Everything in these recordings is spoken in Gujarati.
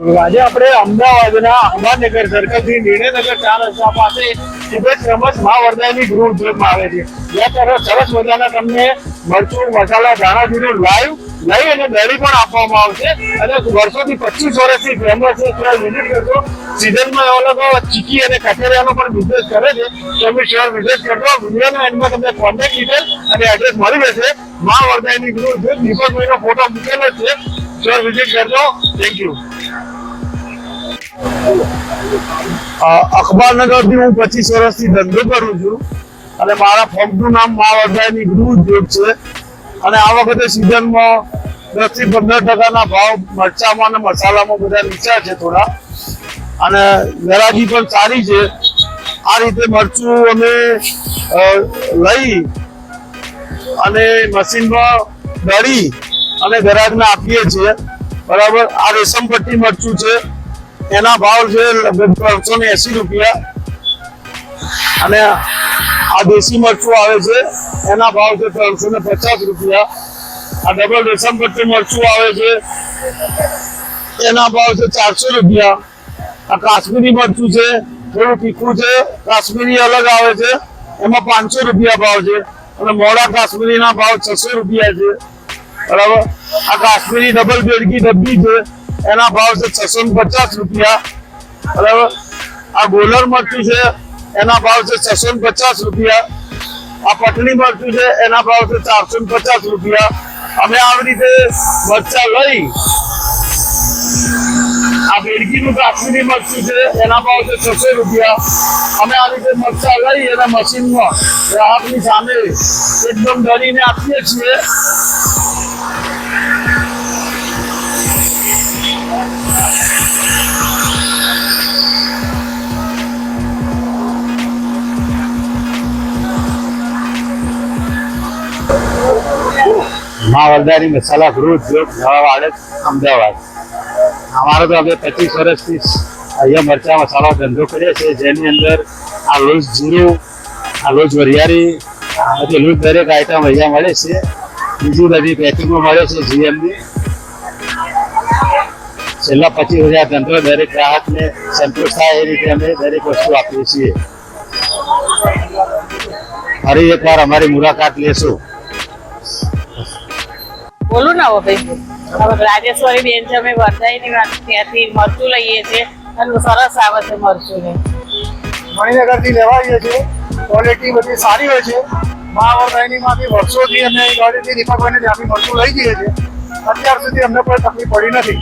આજે આપણે અમદાવાદના અંબાનગર સર્કલથી નિર્ણયનગર ચાર રસ્તા પાસે ખૂબ જ ફેમસ મા વરદાયની ગૃહ ઉદ્યોગમાં આવે છે. જ્યાં સરસ મજાના તમને મરચું, મસાલા, ધાણા જીરું લાઈવ લઈ અને દળી પણ આપવામાં આવશે. અને વર્ષોથી, પચીસ વર્ષથી ફેમસ છે ત્યાં વિઝિટ કરજો. સિઝનમાં એવા લોકો ચીકી અને કચેરિયાનો પણ બિઝનેસ કરે છે. તમે શ્યોર વિઝિટ કરજો. વિડીયોના એન્ડમાં તમને કોન્ટેક્ટ ડિટેલ અને એડ્રેસ મળી રહેશે. મા વરદાયની ગૃહ છે. દીપકભાઈનો ફોટો મૂકેલો છે. શ્યોર વિઝિટ કરજો. થેન્ક યુ અખબારનગરથી હું પચીસ વર્ષથી ધંધો કરું છું. અને મારા ફોર્મનું નામ મા વરદાયની ગૃહ ઉદ્યોગ છે. અને આ વખતે સિઝનમાં દસથી પંદર ટકાના ભાવ મરચામાં અને મસાલામાં બધા નીચા છે થોડા. અને વેરાજી પણ સારી છે. આ રીતે મરચું અમે લઈ અને મશીનમાં દળી અને ગ્રાહકને આપીએ છીએ. બરાબર? આ રેશમ પટ્ટી મરચું છે. એના ભાવ છે લગભગ ત્રણસો ને એસી રૂપિયા. અને આ દેશી મરચું આવે છે. એના ભાવ છે ત્રણસો ને પચાસ રૂપિયા. આ ડબલ રેશમ પટ્ટી મરચું આવે છે. એના ભાવ છે ચારસો રૂપિયા. આ કાશ્મીરી મરચું છે, થોડું તીખું છે, કાશ્મીરી અલગ આવે છે. એમાં પાંચસો રૂપિયા ભાવ છે. અને મોડા કાશ્મીરીના ભાવ છસો રૂપિયા છે. બરાબર? આ કાશ્મીરી ડબલ બેડકી ડબ્બી છે. એના ભાવ છે છસો ને પચાસ રૂપિયા. બરાબર? આ ગોલર મરચું છે એના ભાવ છે છસો પચાસ રૂપિયા. આ પટણી મરચું છે, એના ભાવ છે ચારસો પચાસ રૂપિયા. અમે આવી રીતે મરચા લઈ આ બેડકીનું કાશ્મીરી મરચું છે, એના ભાવ છે છસો રૂપિયા. અમે આ રીતે મરચા લઈ અને મશીનમાં ગ્રાહકની સામે એકદમ ડરીને આપીએ છીએ. મા વરદાની મસાલા ગૃહ ઉદ્યોગ નવા વાડજ અમદાવાદ. અમારો તો અમે પચીસ વર્ષથી અહીંયા મરચા મસાલા ધંધો કરીએ છીએ, જેની અંદર આ લોજ જીરું, આ લોજ વરિયાળી બધી લોજ દરેક આઈટમ અહીંયા મળે છે. બીજી બધી પેકિંગો મળે છે જીએમની છેલ્લા પચીસ હજાર ધંધો દરેક ગ્રાહકને સંતોષ થાય એ રીતે અમે દરેક વસ્તુ આપીએ છીએ. ફરી એકવાર અમારી મુલાકાત લેશું. બોલું ને હવે ભાઈ. રાજેશ્વરી બેન છે, અમે વરદાયની વાત ત્યાંથી મરચું લઈએ છીએ અને સરસ આવે છે મરચું ને. મણિનગરથી લેવાઈએ છીએ ક્વોલિટી બધી સારી હોય છે. મહાવરદાયનીમાંથી વર્ષોથી અમે અહીં ગાડીથી દીપકભાઈને ત્યાંથી મરચું લઈ જઈએ છીએ. અત્યાર સુધી અમને કોઈ તકલીફ પડી નથી.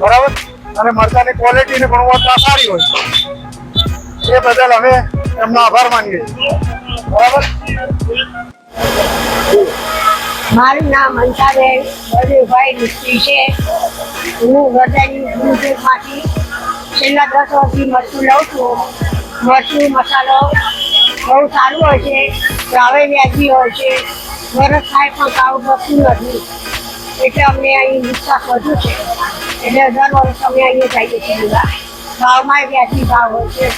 બરાબર? અને મરચાની ક્વોલિટી ને ગુણવત્તા સારી હોય છે. એ બદલ અમે એમનો આભાર માનીએ છીએ. બરાબર? મારું નામ અંતાબેન બળદેવભાઈ મિસ્ત્રી છે. હું હૃદયની ગુરુદેવમાંથી છેલ્લા દસ વર્ષથી મરચું લઉં છું. મરચું, મસાલો બહુ સારું હોય છે. ભાવે વ્યાજી હોય છે. વરસ થાય પણ કાવું બસતું નથી. એટલે અમને અહીં વિશ્વાસ વધુ છે. એટલે દર વર્ષ અમે અહીંયા જઈએ છીએ. ભાવમાં વ્યાજી ભાવ હોય છે.